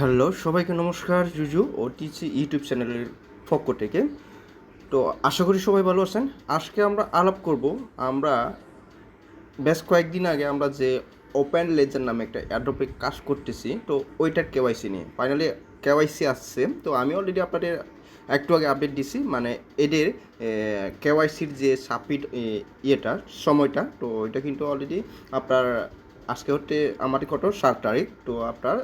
Hello, সবাইকে নমস্কার, জুজু ও TC YouTube চ্যানেলের পক্ষ থেকে। তো আশা করি সবাই ভালো আছেন। আজকে আমরা আলাপ করব, আমরা বেশ কয়েকদিন আগে আমরা যে ওপেন লেজার নামে একটা অ্যাড্রপে কাজ করতেছি, তো ওইটার কেওয়াইসি নিয়ে। ফাইনালি কেওয়াইসি আসছে, তো আমি অলরেডি আপনাদের একটু আগে আপডেট দিছি মানে এদের কেওয়াইসির যে সাবমিট ইয়েটা, সময়টা, তো ওইটা কিন্তু অলরেডি আপনার, আজকে হচ্ছে আমার কত, সাত তারিখ, তো আপনার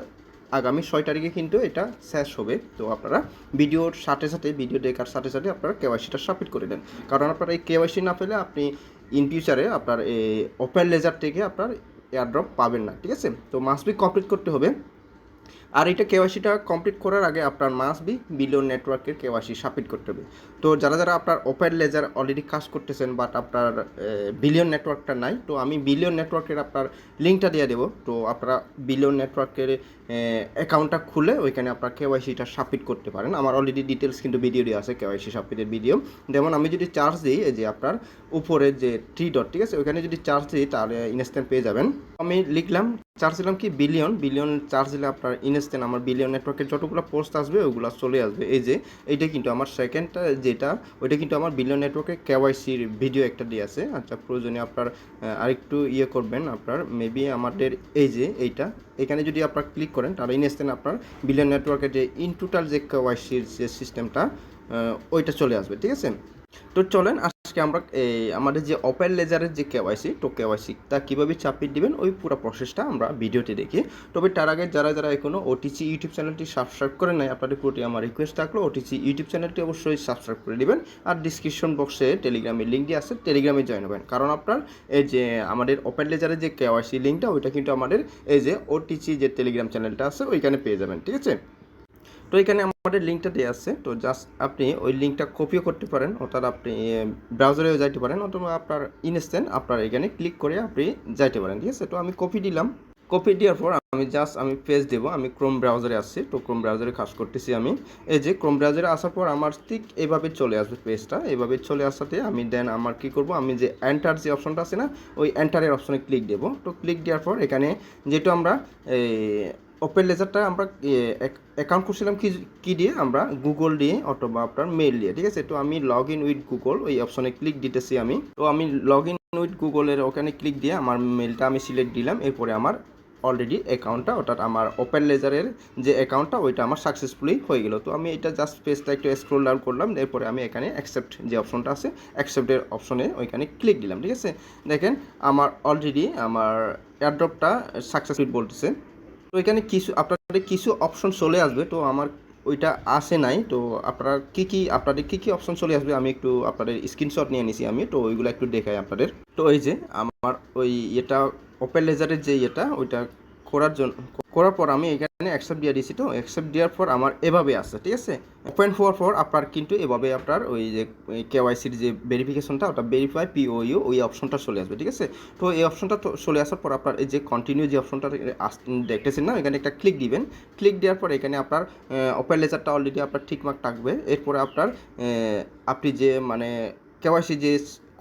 আগামী ছয় তারিখে কিন্তু এটা শেষ হবে। তো আপনারা ভিডিওর সাথে সাথে, ভিডিও দেখার সাথে সাথে আপনারা কেওয়াইসিটা সাবমিট করে দেন কারণ আপনারা এই কেওয়াইসি না পেলে আপনি ইন ফিউচারে আপনার এই ওপেন লেজার থেকে আপনার এয়ারড্রপ পাবেন না, ঠিক আছে? তো মাস্ট বি কমপ্লিট করতে হবে। আর এটা কেওয়াইসিটা কমপ্লিট করার আগে আপনার মাস বি বিলিয়ন নেটওয়ার্কের কেওয়াইসি সাবমিট করতে হবে। তো যারা যারা আপনার ওপেন লেজার অলরেডি কাজ করতেছেন বাট আপনার বিলিয়ন নেটওয়ার্কটা নাই, তো আমি বিলিয়ন নেটওয়ার্কের আপনার লিঙ্কটা দিয়ে দেবো। তো আপনারা বিলিয়ন নেটওয়ার্কের অ্যাকাউন্টটা খুলে ওইখানে আপনার কেওয়াইসিটা সাবমিট করতে পারেন। আমার অলরেডি ডিটেলস কিন্তু ভিডিও দিয়ে আছে কেওয়াইসি সাবমিটের ভিডিও যেমন আমি যদি চার্জ দিই, এই যে আপনার উপরে যে থ্রি ডট ঠিক আছে? ওইখানে যদি চার্জ দিই, তাহলে ইনস্ট্যান্ট পেয়ে যাবেন। আমি লিখলাম চার্জ দিলাম কি? বিলিয়ন বিলিয়ন চার্জ দিলে আপনার ইনস্ট্যান্ট আমার বিলিয়ন নেটওয়ার্কের যতগুলো পোস্ট আসবে, ওগুলো চলে আসবে। এই যে, এইটা কিন্তু আমার সেকেন্ডটা যেটা, ওইটা কিন্তু আমার বিলিয়ন নেটওয়ার্কের কেওয়াইসির ভিডিও একটা দিয়ে আছে। আচ্ছা প্রয়োজনে আপনার আরেকটু ইয়ে করবেন আপনার মেবি আমাদের এই যে এইটা, এখানে যদি আপনার ক্লিক করেন, তাহলে ইনস্ট্যান্ট আপনার বিলিয়ন নেটওয়ার্কের যে ইন টোটাল যে কেওয়াইসির যে সিস্টেমটা ওইটা চলে আসবে, ঠিক আছে? তো চলেন, আজকে আমরা এই আমাদের যে ওপেন লেজারের যে কেওয়াইসি তো কেওয়াইসিটা কীভাবে চাপিয়ে দিবেন, ওই পুরো প্রসেসটা আমরা ভিডিওতে দেখি। তবে তার আগে যারা যারা এখনও ওটিসি ইউটিউব চ্যানেলটি সাবস্ক্রাইব করে নেয় আপনাদের প্রতি আমার রিকোয়েস্ট থাকল ওটিসি ইউটিউব চ্যানেলটি অবশ্যই সাবস্ক্রাইব করে দিবেন। আর ডিসক্রিপশন বক্সে টেলিগ্রামের লিঙ্ক দিয়ে আছে টেলিগ্রামে জয়েন হবেন। কারণ আপনার এই যে আমাদের ওপেন লেজারের যে কেওয়াইসি লিঙ্কটা ওইটা কিন্তু আমাদের এই যে ওটিসি যে টেলিগ্রাম চ্যানেলটা আছে, ওইখানে পেয়ে যাবেন, ঠিক আছে? তো এখানে আমাদের লিঙ্কটা দেওয়া আছে। তো জাস্ট আপনি ওই লিঙ্কটা কপিও করতে পারেন, অর্থাৎ আপনি ব্রাউজারেও যাইতে পারেন অথবা আপনার ইনস্ট্যান্ট আপনার এখানে ক্লিক করে আপনি যাইতে পারেন, ঠিক আছে? তো আমি কপি দিলাম। কপি দেওয়ার পর আমি জাস্ট আমি পেজ দেবো, আমি ক্রোম ব্রাউজারে আসছি। তো ক্রোম ব্রাউজারে কাজ করতেছি আমি। এই যে ক্রোম ব্রাউজারে আসার পর আমার ঠিক এভাবে চলে আসবে পেজটা এভাবে চলে আসাতে আমি দেন আমার কি করব? আমি যে এন্টার যে অপশনটা আছে না, ওই এন্টারের অপশনে ক্লিক দেবো। তো ক্লিক দেওয়ার পর এখানে যেহেতু আমরা ওপেন লেজারটা আমরা অ্যাকাউন্ট করছিলাম কি কি দিয়ে? আমরা গুগল দিয়ে অথবা আপনার মেল দিয়ে, ঠিক আছে? তো আমি লগ ইন উইথ গুগল ওই অপশনে ক্লিক দিতেছি আমি। তো আমি লগ ইন উইথ গুগলের ওখানে ক্লিক দিয়ে আমার মেলটা আমি সিলেক্ট দিলাম। এরপরে আমার অলরেডি অ্যাকাউন্টটা অর্থাৎ আমার ওপেন লেজারের যে অ্যাকাউন্টটা ওইটা আমার সাকসেসফুলি হয়ে গেল। তো আমি এটা জাস্ট পেজটা একটু স্ক্রোল ডাউন করলাম, এরপরে আমি এখানে অ্যাকসেপ্ট যে অপশনটা আছে অ্যাকসেপ্টের অপশনে ওইখানে ক্লিক দিলাম, ঠিক আছে? দেখেন, আমার অলরেডি আমার এয়ারড্রপটা সাকসেসফুল বলতেছে। তো এখানে কিছু, আপনাদের কিছু অপশন চলে আসবে, তো আমার ওইটা আসে নাই, তো আপনারা কি কি, আপনাদের কি কি অপশন চলে আসবে আমি একটু আপনাদের স্ক্রিনশট নিয়ে নিছি আমি, তো ওইগুলো একটু দেখাই আপনাদের। তো এই যে, আমার ওই এটা ওপেন লেজারের যে ইয়েটা, ওইটা করার জন্য করার পর আমি এখানে অ্যাকসেপ্ট দিয়ে দিয়েছি তো। অ্যাকসেপ্ট দেওয়ার পর আমার এভাবে আসে ঠিক আছে? ওপেন হওয়ার পর আপনার কিন্তু এভাবে আপনার ওই যে কেওয়াইসির যে ভেরিফিকেশনটা ওটা ভেরিফাই পিওইউ ওই অপশনটা চলে আসবে, ঠিক আছে? তো এই অপশনটা চলে আসার পর আপনার এই যে কন্টিনিউ যে অপশনটা দেখতেছেন না, এখানে একটা ক্লিক দিবেন। ক্লিক দেওয়ার পর এখানে আপনার ওপেন লেজারটা অলরেডি আপনার ঠিকমাক থাকবে। এরপরে আপনার আপনি যে মানে কেওয়াইসি যে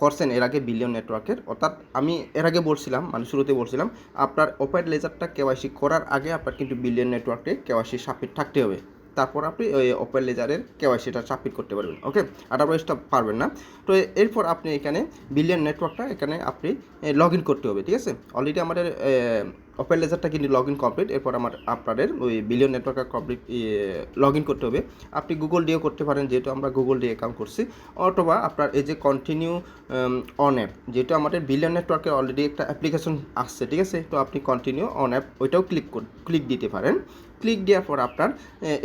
করছেন এর আগে বিলিয়ন নেটওয়ার্কের অর্থাৎ আমি এর আগে বলছিলাম মানে শুরুতে বলছিলাম, আপনার অপারেট লেজারটা কেওয়াইসি করার আগে আপনার কিন্তু বিলিয়ন নেটওয়ার্কে কেওয়াইসি সাবমিট থাকতে হবে। তারপর আপনি ওই ওপেন লেজারের কেওয়াইসিটা সাবমিট করতে পারবেন ওকে আদারওয়াইজটা পারবেন না। তো এরপর আপনি এখানে বিলিয়ন নেটওয়ার্কটা এখানে আপনি লগ ইন করতে হবে, ঠিক আছে? অলরেডি আমাদের ওপেন লেজারটা কিন্তু লগ ইন কমপ্লিট এরপর আমার, আপনাদের ওই বিলিয়ন নেটওয়ার্কটা কমপ্লিট লগ ইন করতে হবে। আপনি গুগল দিয়েও করতে পারেন, যেহেতু আমরা গুগল দিয়ে অ্যাকাউন্ট করছি। অথবা আপনার এই যে কন্টিনিউ অন অ্যাপ যেহেতু আমাদের বিলিয়ন নেটওয়ার্কে অলরেডি একটা অ্যাপ্লিকেশন আসছে, ঠিক আছে? তো আপনি কন্টিনিউ অন অ্যাপ ওইটাও ক্লিক ক্লিক দিতে পারেন। ক্লিক দেওয়ার পর আপনার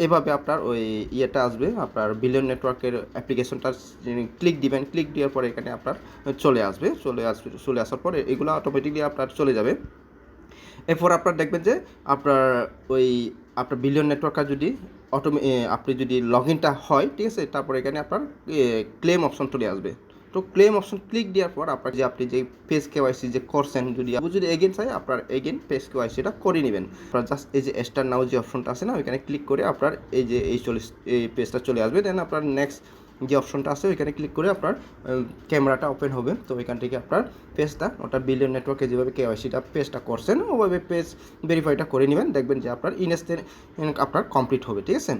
এভাবে আপনার ওই ইয়েটা আসবে, আপনার বিলিয়ন নেটওয়ার্কের অ্যাপ্লিকেশনটা ক্লিক দিবেন ক্লিক দেওয়ার পর এখানে আপনার চলে আসবে চলে আসবে, চলে আসার পরে এগুলো অটোমেটিকলি আপনার চলে যাবে। এরপর আপনার দেখবেন যে আপনার ওই, আপনার বিলিয়ন নেটওয়ার্কটা যদি অটোমে আপনি যদি লগ ইনটা হয়, ঠিক আছে, তারপর এখানে আপনার ক্লেম অপশন চলে আসবে। তো ক্লেম অপশন ক্লিক দেওয়ার পর আপনার যে আপনি যে পেজ কেওয়াইসি যে করছেন যদি যদি এগেন চাই, আপনার এগেন পেজ কেওয়াইসিটা করে নেবেন। আপনার জাস্ট এই যে স্টার নাও যে অপশনটা আছে না, ওইখানে ক্লিক করে আপনার এই যে এই চলে এই পেজটা চলে আসবে। দেন আপনার নেক্সট যে অপশনটা আছে, ওইখানে ক্লিক করে আপনার ক্যামেরাটা ওপেন হবে। তো ওইখান থেকে আপনার পেজটা ওটা বিলিয়ন নেটওয়ার্কে যেভাবে কে কেওয়াইসিটা পেজটা করছেন, ওভাবে পেজ ভেরিফাইটা করে নেবেন। দেখবেন যে আপনার ইনস্টের আপনার কমপ্লিট হবে। ঠিক আছে?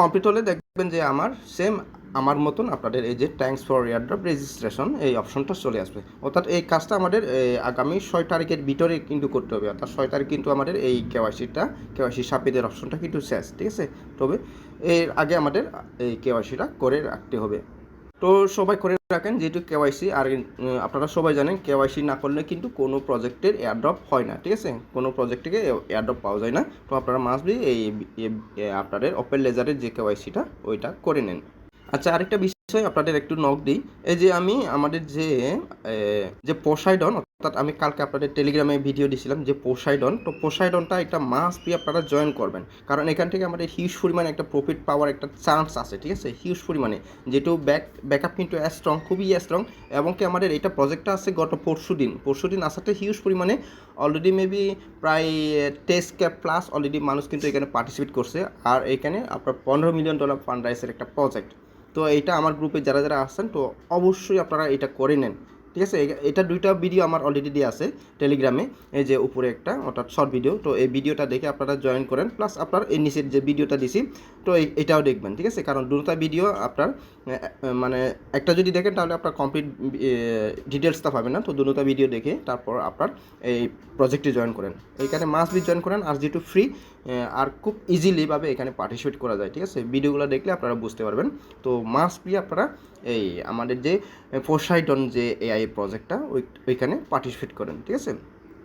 কমপ্লিট হলে দেখবেন যে আমার সেম আমার মতন আপনাদের এই যে থ্যাঙ্কস ফর এয়ারড্রপ রেজিস্ট্রেশন এই অপশনটা চলে আসবে। অর্থাৎ এই কাজটা আমাদের আগামী ছয় তারিখের ভিতরে কিন্তু করতে হবে। অর্থাৎ ছয় তারিখ কিন্তু আমাদের এই কেওয়াইসিটা কেওয়াইসি সাপিদের অপশনটা কিন্তু শেষ, ঠিক আছে? তবে এর আগে আমাদের এই কেওয়াইসিটা করে রাখতে হবে। তো সবাই করে রাখেন, যেহেতু কেওয়াইসি আর আপনারা সবাই জানেন কেওয়াইসি না করলে কিন্তু কোনো প্রজেক্টের এয়ারড্রপ হয় না, ঠিক আছে? কোনো প্রজেক্ট থেকে এয়ারড্রপ পাওয়া যায় না। তো আপনারা মাসবি এই, এ- এ- আপনাদের ওপেন লেজারের যে কেওয়াইসিটা ওইটা করে নেন। আচ্ছা আরেকটা বিষয় আপনাদের একটু নক দিই। এই যে আমি আমাদের যে যে পোসাইডন অর্থাৎ আমি কালকে আপনাদের টেলিগ্রামে ভিডিও দিয়েছিলাম যে পোসাইডন তো পোসাইডনটা একটা মাস্ট বি আপনারা জয়েন করবেন। কারণ এখান থেকে আমাদের হিউজ পরিমাণে একটা প্রফিট পাওয়ার একটা চান্স আছে, ঠিক আছে? হিউজ পরিমাণে। যেহেতু ব্যাক ব্যাকআপ কিন্তু স্ট্রং খুবই স্ট্রং এবং কি আমাদের এইটা প্রজেক্টটা আছে গত পরশু দিন। পরশু দিন আসাতে হিউজ পরিমাণে অলরেডি মেবি প্রায় টেস্ট ক্যাপ প্লাস অলরেডি মানুষ কিন্তু এখানে পার্টিসিপেট করছে। আর এখানে আপনার পনেরো মিলিয়ন ডলার ফান্ড রাইসের একটা প্রজেক্ট তো এইটা আমার গ্রুপে যারা যারা আসছেন, তো অবশ্যই আপনারা এটা করে নেন। ঠিক আছে? এটা দুইটা ভিডিও আমার অলরেডি দিয়ে আছে টেলিগ্রামে এই যে উপরে একটা, অর্থাৎ শর্ট ভিডিও তো এই ভিডিওটা দেখে আপনারা জয়েন করেন। প্লাস আপনার এই নিচের যে ভিডিওটা দিছি, তো এটাও দেখবেন। ঠিক আছে? কারণ দুটা ভিডিও আপনার মানে একটা যদি দেখেন, তাহলে আপনার কমপ্লিট ডিটেলসটা পাবেন না। তো দুটা ভিডিও দেখে তারপর আপনার এই প্রজেক্টে জয়েন করেন। এইখানে মাস্ট বি জয়েন করেন। আর যেহেতু ফ্রি আর খুব ইজিলিভাবে এখানে পার্টিসিপেট করা যায়, ঠিক আছে? ভিডিওগুলো দেখলে আপনারা বুঝতে পারবেন। তো মাস্ট বি আপনারা এই আমাদের যে পোসাইডন যে এআই প্রজেক্টটা ওই, ওইখানে পার্টিসিপেট করেন, ঠিক আছে?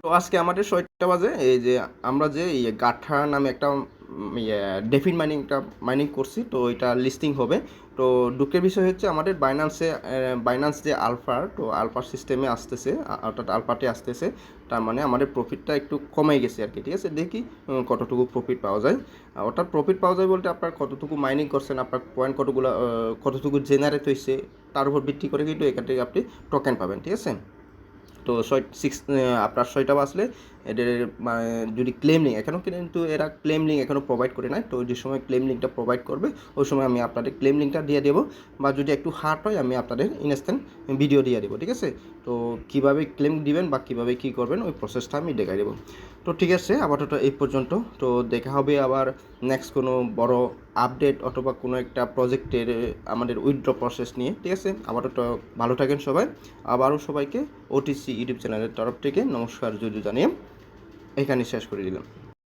তো আজকে আমাদের ছয়টা বাজে, এই যে আমরা যে এই গাঠা নামে একটা ডেফিন মাইনিংটা মাইনিং করছি, তো এটা লিস্টিং হবে। তো দুঃখের বিষয় হচ্ছে আমাদের বাইনান্সে বাইনান্স যে আলফার তো আলফার সিস্টেমে আসতেছে অর্থাৎ আলফাতে আসতেছে, তার মানে আমাদের প্রফিটটা একটু কমে গেছে আর কি, ঠিক আছে? দেখি কতটুকু প্রফিট পাওয়া যায়। অর্থাৎ প্রফিট পাওয়া যায় বলতে আপনার কতটুকু মাইনিং করছেন, আপনার পয়েন্ট কতগুলো কতটুকু জেনারেট হয়েছে, তার উপর ভিত্তি করে কিন্তু এখান থেকে আপনি টোকেন পাবেন, ঠিক আছে? তো ছয় সিক্স আপনার ছয়টা বাজলে এদের মানে যদি ক্লেম লিঙ্ক এখনও কিন্তু এরা ক্লেম লিঙ্ক এখনও প্রোভাইড করে নাই। তো যে সময় ক্লেম লিঙ্কটা প্রোভাইড করবে, ওই সময় আমি আপনাদের ক্লেম লিঙ্কটা দিয়ে দেবো। বা যদি একটু হার্ড হয়, আমি আপনাদের ইনস্ট্যান্ট ভিডিও দিয়ে দেবো, ঠিক আছে? তো কীভাবে ক্লেম দিবেন বা কীভাবে কী করবেন, ওই প্রসেসটা আমি দেখাই দেবো। তো ঠিক আছে, আপাতত এই পর্যন্ত। তো দেখা হবে আবার নেক্সট কোনো বড় আপডেট অথবা কোনো একটা প্রজেক্টের আমাদের উইথড্র প্রসেস নিয়ে, ঠিক আছে? আপাতত ভালো থাকেন সবাই। আবারও সবাইকে ওটিসি ইউটিউব চ্যানেলের তরফ থেকে নমস্কার যদি জানিয়ে এখানে শেষ করে দিলাম।